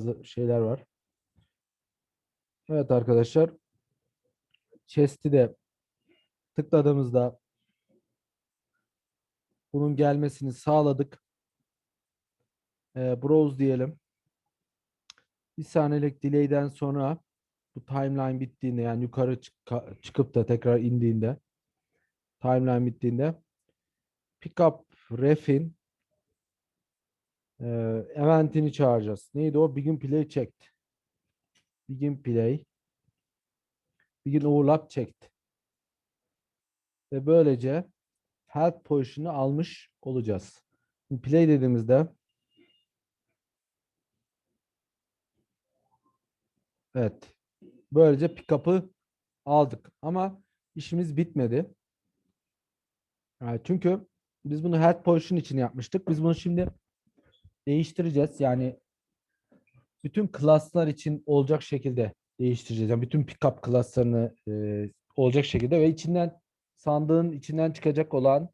bazı şeyler var. Evet arkadaşlar. Chest'i de tıkladığımızda bunun gelmesini sağladık. Ee, browse diyelim. Bir saniyelik delay'den sonra bu timeline bittiğinde yani yukarı çık- çıkıp da tekrar indiğinde timeline bittiğinde pick up ref'in e, eventini çağıracağız. Neydi o? Begin play checked. Begin play. Begin overlap checked. Ve böylece help position'ı almış olacağız. Şimdi play dediğimizde evet böylece pick-up'ı aldık. Ama işimiz bitmedi. Yani çünkü biz bunu head position için yapmıştık. Biz bunu şimdi değiştireceğiz. Yani bütün klaslar için olacak şekilde değiştireceğiz. Yani bütün pickup klaslarını e, olacak şekilde ve içinden sandığın içinden çıkacak olan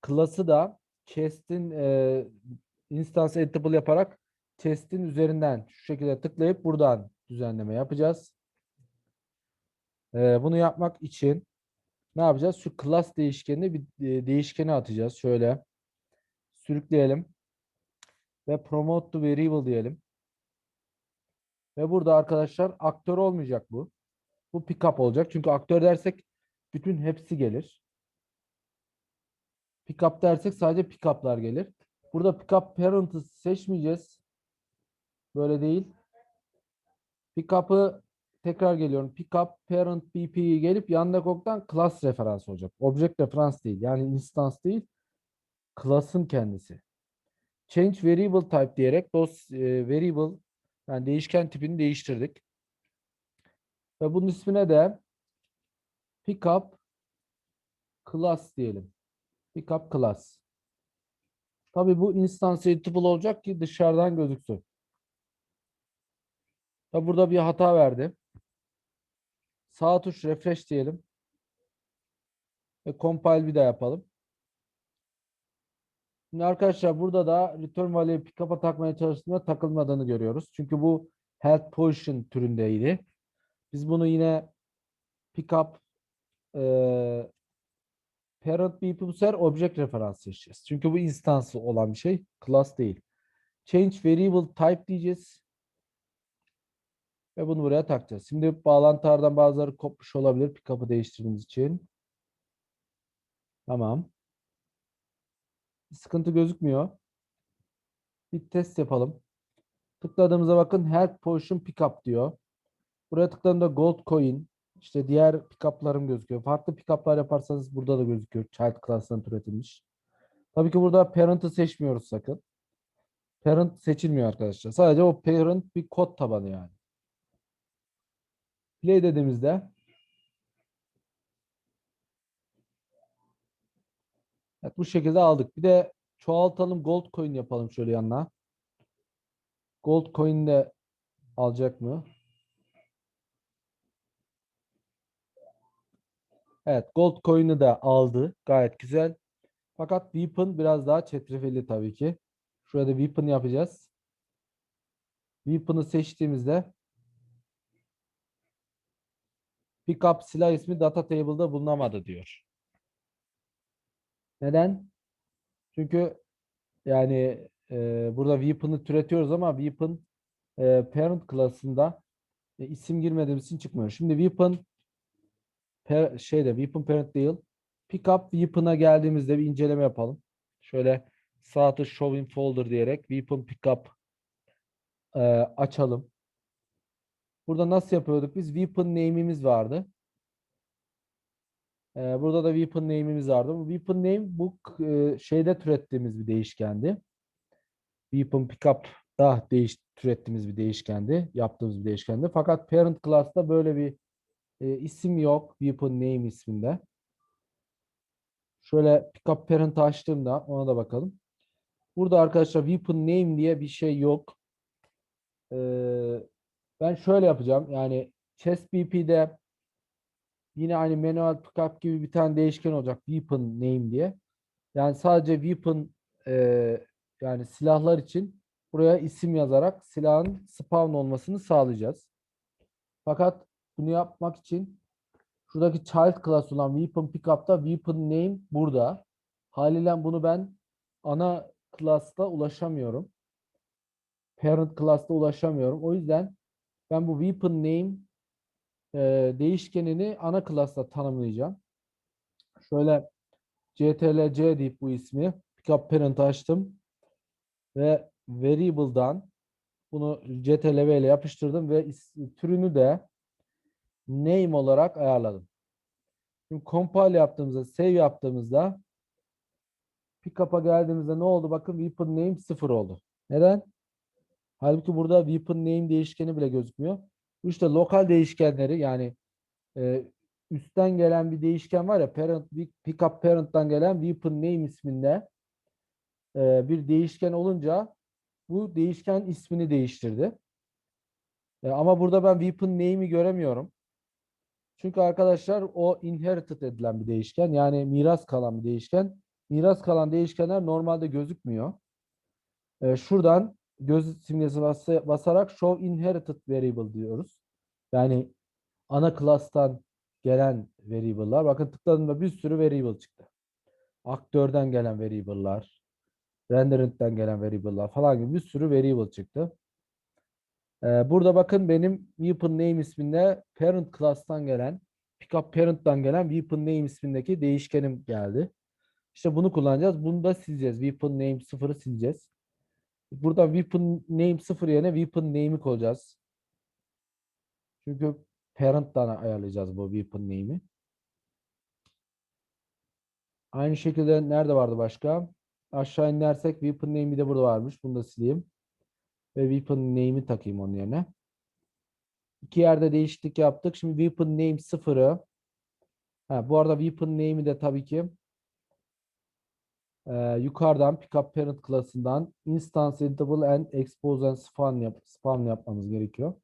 klası da chest'in e, instance editable yaparak chest'in üzerinden şu şekilde tıklayıp buradan düzenleme yapacağız. E, bunu yapmak için ne yapacağız? Şu class değişkenine bir e, değişkeni atacağız. Şöyle sürükleyelim ve promote to variable diyelim. Ve burada arkadaşlar aktör olmayacak bu. Bu pickup olacak. Çünkü aktör dersek bütün hepsi gelir. Pickup dersek sadece pickup'lar gelir. Burada pickup parent'ı seçmeyeceğiz. Böyle değil. Pickup'ı tekrar geliyorum. Pickup parent BP'yi gelip yanındaki oktan class referans olacak. Object referans değil. Yani instance değil. Class'ın kendisi. Change variable type diyerek dos e, variable yani değişken tipini değiştirdik. Ve bunun ismine de pickup class diyelim. Pickup class. Tabii bu instance editable olacak ki dışarıdan gözüksün. Tabii burada bir hata verdi. Sağ tuş refresh diyelim. Ve compile bir daha yapalım. Şimdi arkadaşlar burada da return value pickup'a takmaya çalıştığında takılmadığını görüyoruz. Çünkü bu health position türündeydi. Biz bunu yine pickup e, parent BP bu sefer object referans seçeceğiz. Çünkü bu instance olan bir şey. Class değil. Change variable type diyeceğiz. Ve bunu buraya takacağız. Şimdi bağlantılardan bazıları kopmuş olabilir pickup'ı değiştirdiğimiz için. Tamam. Bir sıkıntı gözükmüyor. Bir test yapalım. Tıkladığımızda bakın help position pickup diyor. Buraya tıkladığımda gold coin, işte diğer pickup'larım gözüküyor. Farklı pickup'lar yaparsanız burada da gözüküyor. Child class'tan türetilmiş. Tabii ki burada parent'ı seçmiyoruz sakın. Parent seçilmiyor arkadaşlar. Sadece o parent bir kod tabanı yani. Play dediğimizde Evet, bu şekilde aldık. Bir de çoğaltalım gold coin yapalım şöyle yanına. Gold coin de alacak mı? Evet, gold coin'i de aldı. Gayet güzel. Fakat weapon biraz daha çetrefilli tabii ki. Şurada weapon yapacağız. Weapon'ı seçtiğimizde pickup silah ismi data table'da bulunamadı diyor. Neden? Çünkü yani e, burada weapon'ı türetiyoruz ama weapon e, parent klasında e, isim girmediğimiz için çıkmıyor. Şimdi weapon per, şeyde weapon parent değil. Pickup weapon'a geldiğimizde bir inceleme yapalım. Şöyle sağ tuş show in folder diyerek weapon pickup e, açalım. Burada nasıl yapıyorduk? Biz weapon name'imiz vardı. Ee, burada da weapon name'imiz vardı. Bu weapon name bu e, şeyde türettiğimiz bir değişkendi. Weapon pickup da değiş türettiğimiz bir değişkendi. Yaptığımız bir değişkendi. Fakat parent class'ta böyle bir e, isim yok. Weapon name isminde. Şöyle pickup parent açtığımda ona da bakalım. Burada arkadaşlar weapon name diye bir şey yok. Ee, ben şöyle yapacağım. Yani chest BP'de Yine aynı manual pickup gibi bir tane değişken olacak. Weapon name diye. Yani sadece weapon e, yani silahlar için buraya isim yazarak silahın spawn olmasını sağlayacağız. Fakat bunu yapmak için şuradaki child class olan weapon pickup'ta weapon name burada. Haliyle bunu ben ana class'ta ulaşamıyorum. Parent class'ta ulaşamıyorum. O yüzden ben bu weapon name e, değişkenini ana class'ta tanımlayacağım. Şöyle ctlc deyip bu ismi pickup parent açtım ve variable'dan bunu ctlv ile yapıştırdım ve türünü de name olarak ayarladım. Şimdi compile yaptığımızda, save yaptığımızda pickup'a geldiğimizde ne oldu? Bakın weapon name 0 oldu. Neden? Halbuki burada weapon name değişkeni bile gözükmüyor. Bu işte lokal değişkenleri yani e, üstten gelen bir değişken var ya parent pickup parent'tan gelen weapon name isminde e, bir değişken olunca bu değişken ismini değiştirdi. E, ama burada ben weapon name'i göremiyorum. Çünkü arkadaşlar o inherited edilen bir değişken. Yani miras kalan bir değişken. Miras kalan değişkenler normalde gözükmüyor. E, şuradan göz simgesi basa- basarak show inherited variable diyoruz. Yani ana class'tan gelen variable'lar. Bakın tıkladığımda bir sürü variable çıktı. Aktörden gelen variable'lar, rendering'den gelen variable'lar falan gibi bir sürü variable çıktı. Ee, burada bakın benim weapon name isminde parent class'tan gelen, pickup parent'tan gelen weapon name ismindeki değişkenim geldi. İşte bunu kullanacağız. Bunu da sileceğiz. Weapon name 0'ı sileceğiz. Burada weapon name 0 yerine weapon name'i koyacağız. Çünkü parent'tan ayarlayacağız bu weapon name'i. Aynı şekilde nerede vardı başka? Aşağı inersek weapon name'i de burada varmış. Bunu da sileyim. Ve weapon name'i takayım onun yerine. İki yerde değişiklik yaptık. Şimdi weapon name 0'ı ha, bu arada weapon name'i de tabii ki e, yukarıdan pickup parent class'ından instance editable and expose and spawn, yap, spawn yapmamız gerekiyor.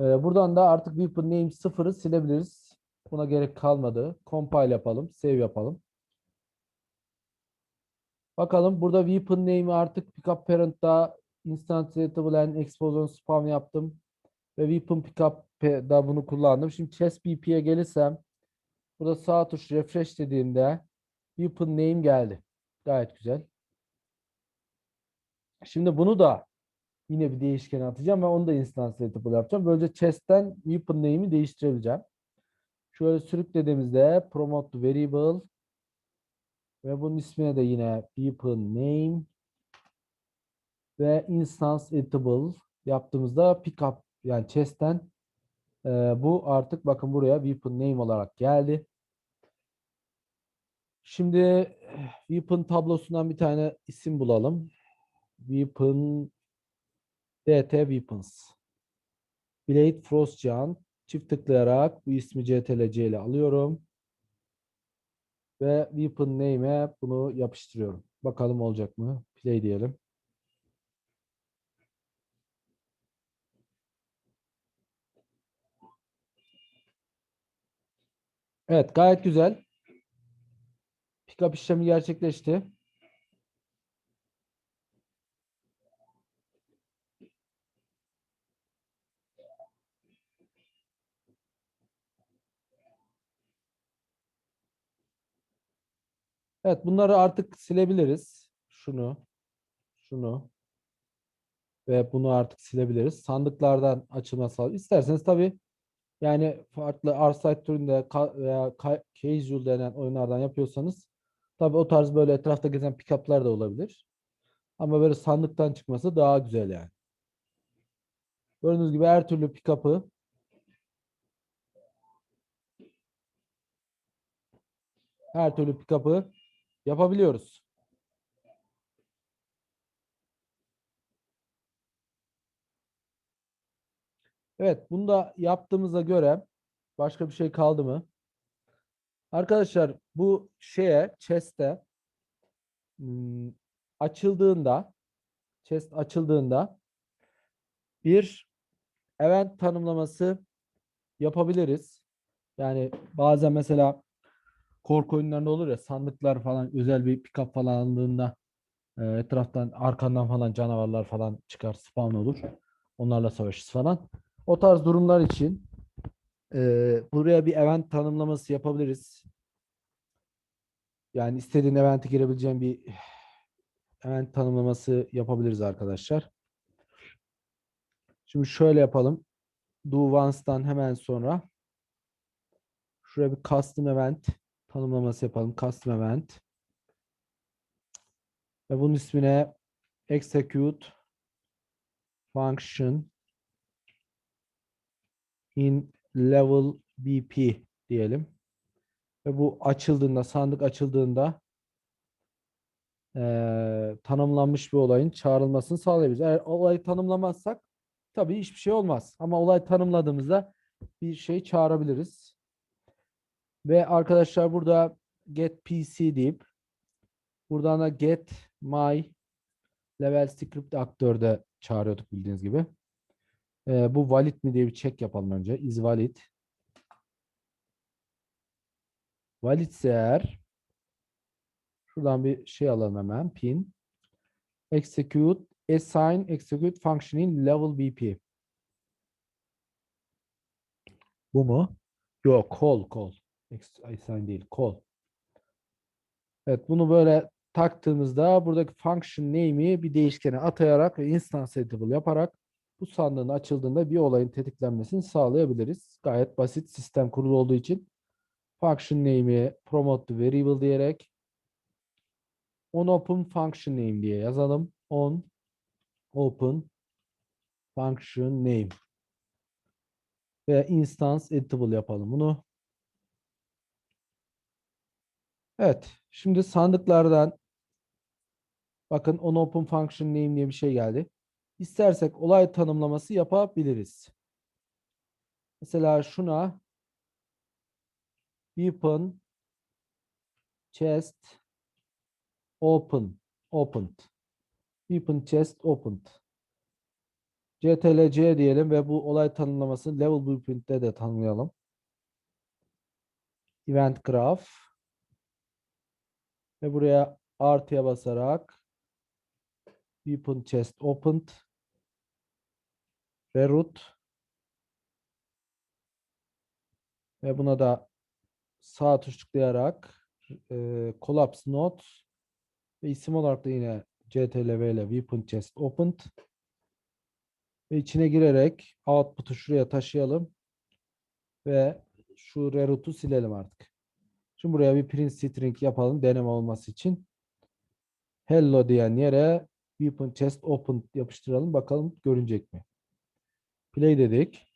E, buradan da artık weapon name 0'ı silebiliriz. Buna gerek kalmadı. Compile yapalım. Save yapalım. Bakalım burada weapon name'i artık pickup parent'ta instance editable and expose and spawn yaptım. Ve weapon pickup'da bunu kullandım. Şimdi chest bp'ye gelirsem burada sağ tuş refresh dediğimde weapon name geldi. Gayet güzel. Şimdi bunu da yine bir değişkene atacağım ve onu da instance editable yapacağım. Böylece chest'ten weapon name'i değiştirebileceğim. Şöyle sürüklediğimizde promote variable ve bunun ismine de yine weapon name ve instance editable yaptığımızda pickup yani chest'ten e, bu artık bakın buraya weapon name olarak geldi. Şimdi eh, weapon tablosundan bir tane isim bulalım. Weapon DT Weapons. Blade Frost Giant. Çift tıklayarak bu ismi CTRL-C ile alıyorum. Ve weapon name'e bunu yapıştırıyorum. Bakalım olacak mı? Play diyelim. Evet gayet güzel. Pickup işlemi gerçekleşti. Evet bunları artık silebiliriz. Şunu, şunu ve bunu artık silebiliriz. Sandıklardan açılma sağ. İsterseniz tabii yani farklı R-Site türünde veya casual denen oyunlardan yapıyorsanız tabii o tarz böyle etrafta gezen pick-up'lar da olabilir. Ama böyle sandıktan çıkması daha güzel yani. Gördüğünüz gibi her türlü pick-up'ı her türlü pick-up'ı yapabiliyoruz. Evet, bunu da yaptığımıza göre başka bir şey kaldı mı? Arkadaşlar bu şeye chest'e hmm, açıldığında chest açıldığında bir event tanımlaması yapabiliriz. Yani bazen mesela korku oyunlarında olur ya sandıklar falan özel bir pick-up falan alındığında Ee, etraftan arkandan falan canavarlar falan çıkar spawn olur. Onlarla savaşırız falan. O tarz durumlar için e, buraya bir event tanımlaması yapabiliriz. Yani istediğin event'e girebileceğin bir event tanımlaması yapabiliriz arkadaşlar. Şimdi şöyle yapalım. Do once'dan hemen sonra şuraya bir custom event tanımlaması yapalım. Custom event. Ve bunun ismine execute function in level BP diyelim. Ve bu açıldığında, sandık açıldığında eee, tanımlanmış bir olayın çağrılmasını sağlayabiliriz. Eğer olayı tanımlamazsak tabii hiçbir şey olmaz. Ama olay tanımladığımızda bir şey çağırabiliriz. Ve arkadaşlar burada get PC deyip buradan da get my level script aktörde çağırıyorduk bildiğiniz gibi. Ee, bu valid mi diye bir check yapalım önce. Is valid. Validse eğer şuradan bir şey alalım hemen. Pin. Execute assign execute function in level BP. Bu mu? Yok, call, call. Assign değil, call. Evet, bunu böyle taktığımızda buradaki function name'i bir değişkene atayarak ve instance editable yaparak bu sandığın açıldığında bir olayın tetiklenmesini sağlayabiliriz. Gayet basit sistem kurulu olduğu için function name'i promote to variable diyerek on open function name diye yazalım. On open function name ve instance editable yapalım bunu. Evet. Şimdi sandıklardan bakın on open function name diye bir şey geldi. İstersek olay tanımlaması yapabiliriz. Mesela şuna weapon chest open opened weapon chest opened CTRL-C diyelim ve bu olay tanımlamasını level blueprint'te de tanımlayalım. Event graph ve buraya artıya basarak weapon chest opened reroute ve buna da sağ tuş tıklayarak e, collapse node ve isim olarak da yine CTRL-V ile weapon chest opened ve içine girerek output'u şuraya taşıyalım ve şu reroute'u silelim artık. Şimdi buraya bir print string yapalım deneme olması için. Hello diyen yere weapon chest open yapıştıralım. Bakalım görünecek mi? Play dedik.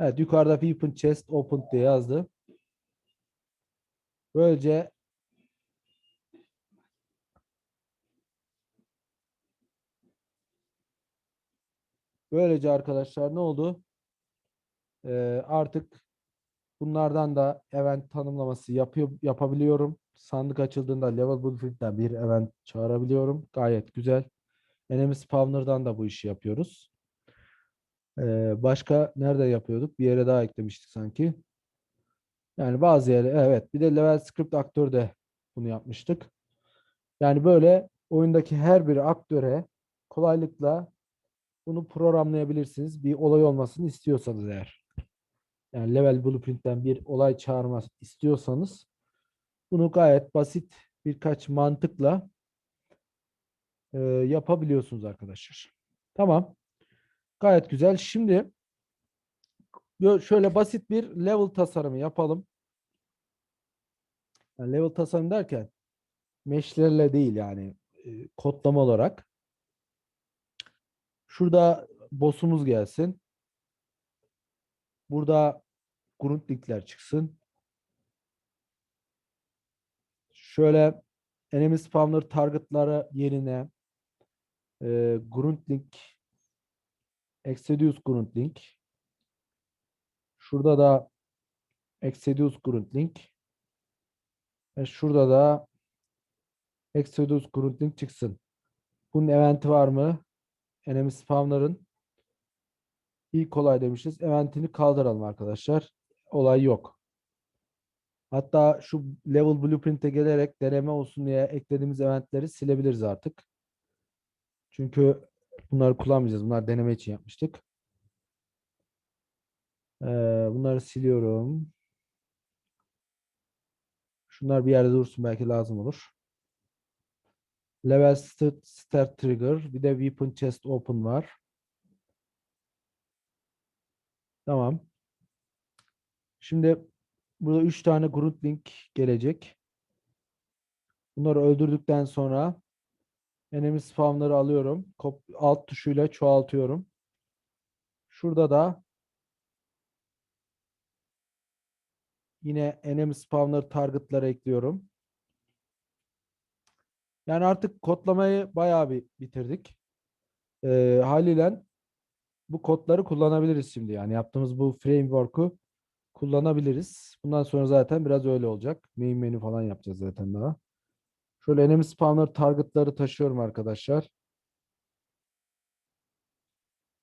Evet yukarıda weapon chest open diye yazdı. Böylece Böylece arkadaşlar ne oldu? Ee, artık bunlardan da event tanımlaması yapıyor, yapabiliyorum. Sandık açıldığında level blueprint'ten bir event çağırabiliyorum. Gayet güzel. Enemy spawner'dan da bu işi yapıyoruz. Ee, başka nerede yapıyorduk? Bir yere daha eklemiştik sanki. Yani bazı yere evet bir de level script aktörde bunu yapmıştık. Yani böyle oyundaki her bir aktöre kolaylıkla bunu programlayabilirsiniz. Bir olay olmasını istiyorsanız eğer. Yani level blueprint'ten bir olay çağırma istiyorsanız bunu gayet basit birkaç mantıkla e, yapabiliyorsunuz arkadaşlar. Tamam. Gayet güzel. Şimdi şöyle basit bir level tasarımı yapalım. Yani level tasarım derken mesh'lerle değil yani e, kodlama olarak. Şurada boss'umuz gelsin. Burada grundlikler çıksın. Şöyle enemy spawner targetları yerine e, grundlink exodus grundlink şurada da exodus grundlink ve şurada da exodus grundlink çıksın. Bunun eventi var mı? enemy spawner'ın ilk olay demişiz. Eventini kaldıralım arkadaşlar. Olay yok. Hatta şu level blueprint'e gelerek deneme olsun diye eklediğimiz eventleri silebiliriz artık. Çünkü bunları kullanmayacağız. Bunlar deneme için yapmıştık. Ee, bunları siliyorum. Şunlar bir yerde dursun belki lazım olur. Level start, trigger. Bir de weapon chest open var. Tamam. Şimdi burada 3 tane Grundlink gelecek. Bunları öldürdükten sonra enemy spawnları alıyorum. Alt tuşuyla çoğaltıyorum. Şurada da yine enemy spawnları targetlara ekliyorum. Yani artık kodlamayı bayağı bir bitirdik. Ee, haliyle bu kodları kullanabiliriz şimdi. Yani yaptığımız bu framework'u kullanabiliriz. Bundan sonra zaten biraz öyle olacak. Main menü falan yapacağız zaten daha. Şöyle enemy spawner targetları taşıyorum arkadaşlar.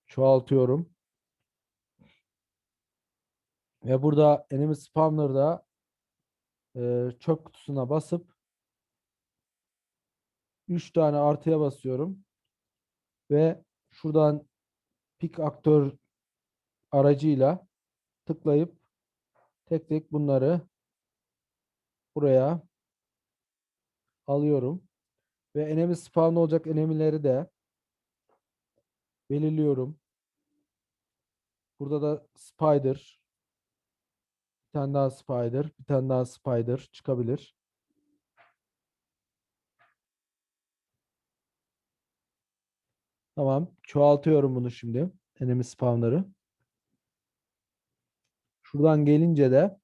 Çoğaltıyorum. Ve burada enemy spawner'da e, çöp kutusuna basıp 3 tane artıya basıyorum. Ve şuradan pick aktör aracıyla tıklayıp tek tek bunları buraya alıyorum. Ve enemy spawn olacak enemy'leri de belirliyorum. Burada da spider bir tane daha spider, bir tane daha spider çıkabilir. Tamam. Çoğaltıyorum bunu şimdi. Enemy spawnları. Şuradan gelince de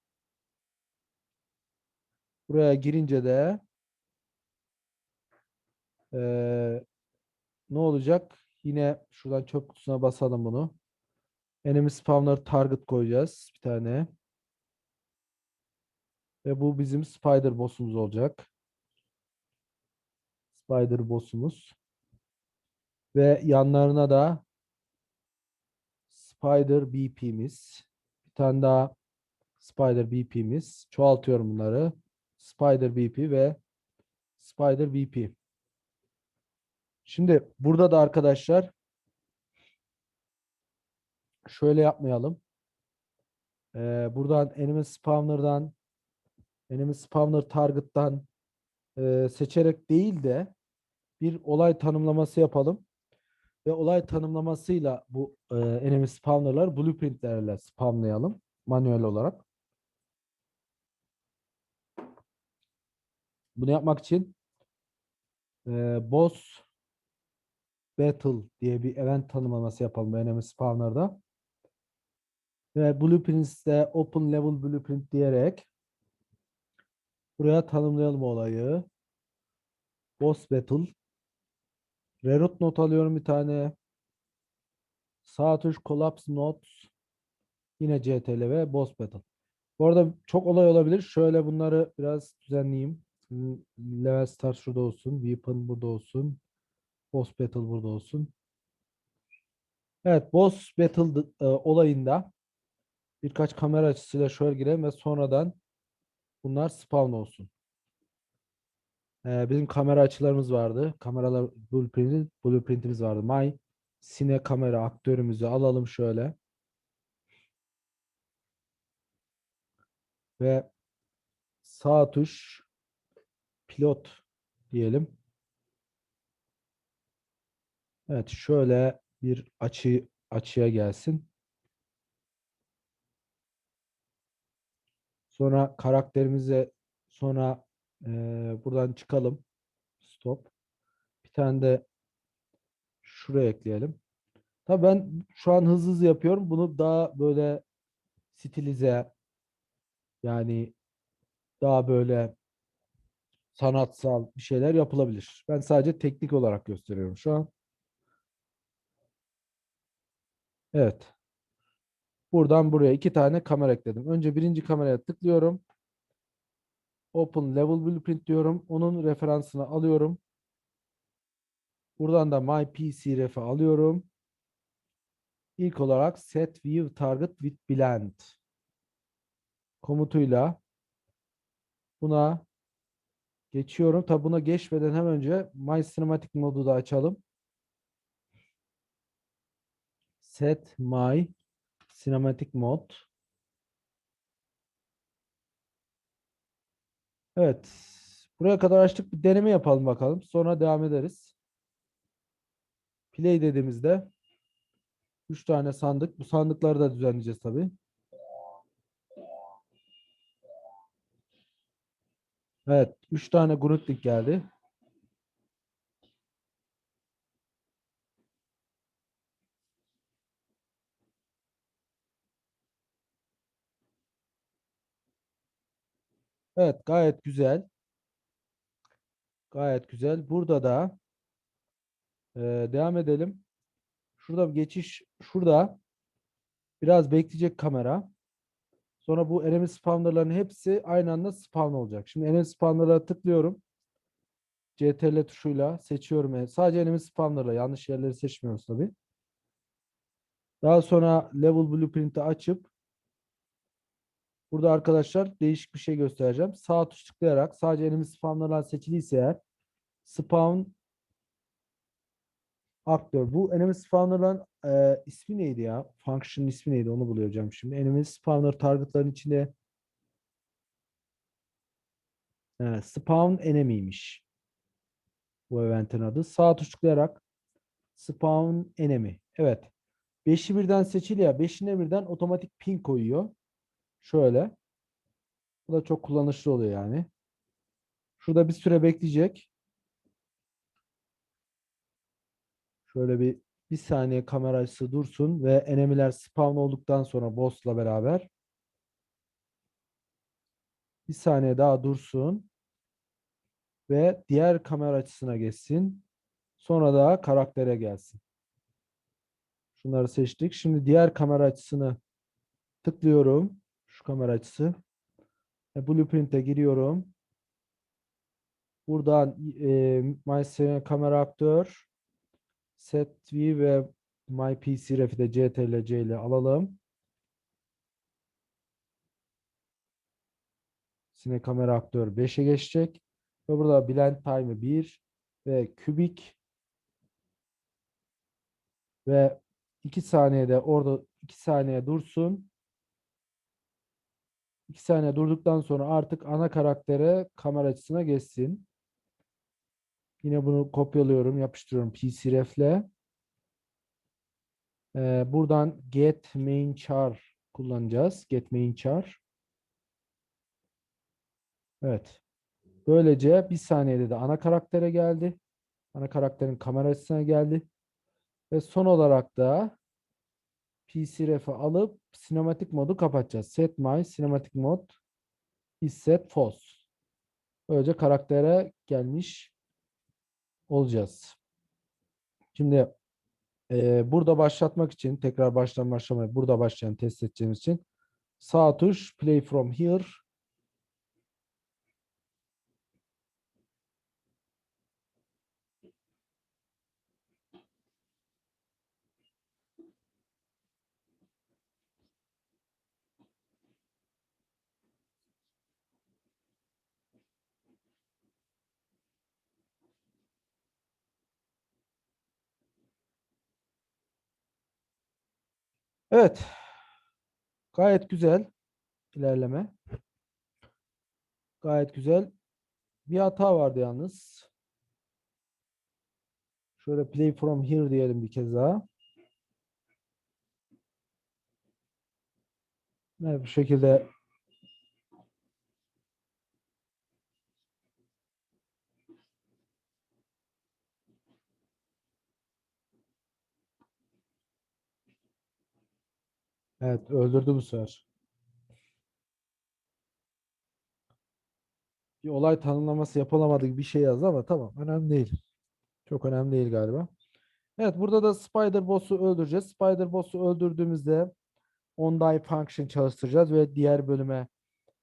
buraya girince de ne olacak? Yine şuradan çöp kutusuna basalım bunu. Enemy spawnları target koyacağız bir tane. Ve bu bizim spider boss'umuz olacak. Spider boss'umuz. Ve yanlarına da Spider BP'miz. Bir tane daha Spider BP'miz. Çoğaltıyorum bunları. Spider BP ve Spider BP. Şimdi burada da arkadaşlar şöyle yapmayalım. Ee, buradan enemy spawner'dan enemy spawner target'tan e, seçerek değil de bir olay tanımlaması yapalım. Ve olay tanımlamasıyla bu e, enemy spawner'lar blueprintlerle spamlayalım manuel olarak. Bunu yapmak için e, boss battle diye bir event tanımlaması yapalım enemy spawner'da. Ve blueprints'te open level blueprint diyerek buraya tanımlayalım olayı. Boss battle Reroute not alıyorum bir tane. Sağ tuş collapse notes. Yine CTRL ve boss battle. Bu arada çok olay olabilir. Şöyle bunları biraz düzenleyeyim. Level start şurada olsun. Weapon burada olsun. Boss battle burada olsun. Evet boss battle e, olayında birkaç kamera açısıyla şöyle girelim ve sonradan bunlar spawn olsun. Ee, bizim kamera açılarımız vardı. Kameralar blueprint, blueprintimiz vardı. My Cine kamera aktörümüzü alalım şöyle. Ve sağ tuş pilot diyelim. Evet şöyle bir açı açıya gelsin. Sonra karakterimize sonra ee, buradan çıkalım. Stop. Bir tane de şuraya ekleyelim. Tabii ben şu an hızlı hızlı yapıyorum. Bunu daha böyle stilize yani daha böyle sanatsal bir şeyler yapılabilir. Ben sadece teknik olarak gösteriyorum şu an. Evet. Buradan buraya iki tane kamera ekledim. Önce birinci kameraya tıklıyorum. Open Level Blueprint diyorum. Onun referansını alıyorum. Buradan da My PC ref'i alıyorum. İlk olarak set view target with blend komutuyla Buna geçiyorum. Tabi buna geçmeden hemen önce My Cinematic modu da açalım. Set My Cinematic Mode. Evet. Buraya kadar açtık. Bir deneme yapalım bakalım. Sonra devam ederiz. Play dediğimizde 3 tane sandık. Bu sandıkları da düzenleyeceğiz tabii. Evet. 3 tane Grundig geldi. Evet. Gayet güzel. Gayet güzel. Burada da e, devam edelim. Şurada bir geçiş. Şurada biraz bekleyecek kamera. Sonra bu enemy spawnerların hepsi aynı anda spawn olacak. Şimdi enemy spawner'a tıklıyorum. CTRL tuşuyla seçiyorum. E, Sadece enemy spawner'la yanlış yerleri seçmiyoruz tabii. Daha sonra level blueprint'i açıp burada arkadaşlar değişik bir şey göstereceğim. Sağ tuş tıklayarak sadece enemy spawner'lar seçiliyse eğer spawn aktör. Bu enemy spawner'ların e, ismi neydi ya? Function ismi neydi? Onu bulacağım şimdi. Enemy spawner target'ların içinde e, spawn enemy'ymiş. Bu event'in adı. Sağ tuş tıklayarak spawn enemy. Evet. 5'i birden seçili ya. 5'ine birden otomatik ping koyuyor. Şöyle. Bu da çok kullanışlı oluyor yani. Şurada bir süre bekleyecek. Şöyle bir bir saniye kamera açısı dursun ve enemiler spawn olduktan sonra boss'la beraber bir saniye daha dursun ve diğer kamera açısına geçsin. Sonra da karaktere gelsin. Şunları seçtik. Şimdi diğer kamera açısını tıklıyorum. Kamera açısı. Ve Blueprint'e giriyorum. Buradan e, My kamera aktör set view ve my PC ref'i de ctrl c ile alalım. Sine kamera aktör 5'e geçecek. Ve burada blend time'ı 1 ve kübik ve 2 saniyede orada 2 saniye dursun. 2 saniye durduktan sonra artık ana karaktere kamera açısına geçsin. Yine bunu kopyalıyorum, yapıştırıyorum PCRef'le. Ee, buradan get main char kullanacağız. Get main char. Evet. Böylece bir saniyede de ana karaktere geldi. Ana karakterin kamera açısına geldi. Ve son olarak da PCRef'i alıp sinematik modu kapatacağız. Set my cinematic mode is set false. Böylece karaktere gelmiş olacağız. Şimdi e, burada başlatmak için tekrar baştan başlamaya burada başlayan test edeceğimiz için sağ tuş play from here Evet. Gayet güzel ilerleme. Gayet güzel. Bir hata vardı yalnız. Şöyle play from here diyelim bir kez daha. Evet, bu şekilde Evet öldürdü bu sefer. Bir olay tanımlaması yapılamadı gibi bir şey yazdı ama tamam önemli değil. Çok önemli değil galiba. Evet burada da Spider Boss'u öldüreceğiz. Spider Boss'u öldürdüğümüzde on die function çalıştıracağız ve diğer bölüme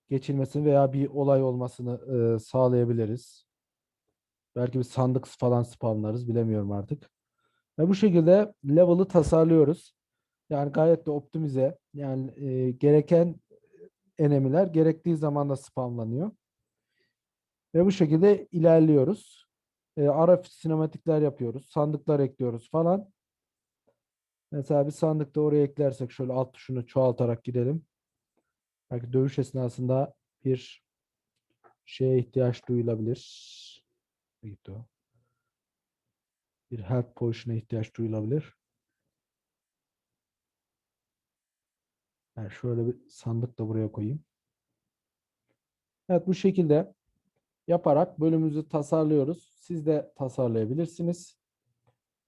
geçilmesini veya bir olay olmasını e, sağlayabiliriz. Belki bir sandık falan spawnlarız bilemiyorum artık. Ve bu şekilde level'ı tasarlıyoruz. Yani gayet de optimize. Yani e, gereken enemiler gerektiği zaman da spamlanıyor. Ve bu şekilde ilerliyoruz. E, ara sinematikler yapıyoruz. Sandıklar ekliyoruz falan. Mesela bir sandıkta oraya eklersek şöyle alt tuşunu çoğaltarak gidelim. Belki dövüş esnasında bir şeye ihtiyaç duyulabilir. Bir health potion'a ihtiyaç duyulabilir. Yani şöyle bir sandık da buraya koyayım. Evet bu şekilde yaparak bölümümüzü tasarlıyoruz. Siz de tasarlayabilirsiniz.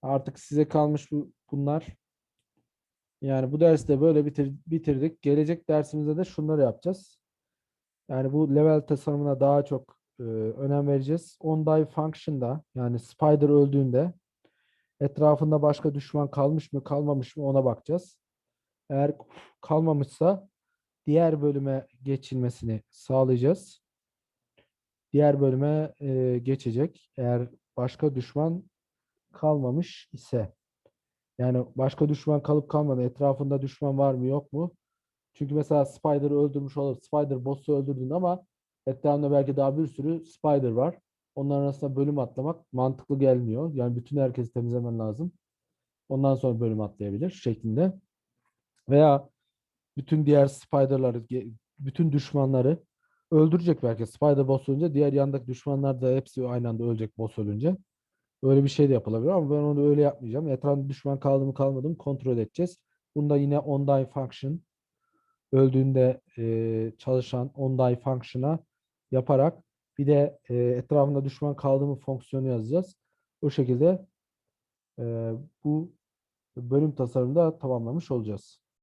Artık size kalmış bu, bunlar. Yani bu derste böyle bitir, bitirdik. Gelecek dersimizde de şunları yapacağız. Yani bu level tasarımına daha çok e, önem vereceğiz. On die function'da yani spider öldüğünde etrafında başka düşman kalmış mı kalmamış mı ona bakacağız. Eğer kalmamışsa diğer bölüme geçilmesini sağlayacağız. Diğer bölüme e, geçecek. Eğer başka düşman kalmamış ise. Yani başka düşman kalıp kalmadı. Etrafında düşman var mı yok mu? Çünkü mesela Spider'ı öldürmüş olur. Spider boss'u öldürdün ama etrafında belki daha bir sürü Spider var. Onların arasında bölüm atlamak mantıklı gelmiyor. Yani bütün herkesi temizlemen lazım. Ondan sonra bölüm atlayabilir şeklinde. Veya bütün diğer Spider'ları, bütün düşmanları öldürecek belki. Spider boss ölünce diğer yandaki düşmanlar da hepsi aynı anda ölecek boss ölünce. Öyle bir şey de yapılabilir ama ben onu öyle yapmayacağım. Etrafında düşman kaldı mı kalmadı mı kontrol edeceğiz. Bunda yine on die function öldüğünde e, çalışan on die function'a yaparak bir de e, etrafında düşman kaldı mı fonksiyonu yazacağız. O şekilde e, bu bölüm tasarımında tamamlamış olacağız.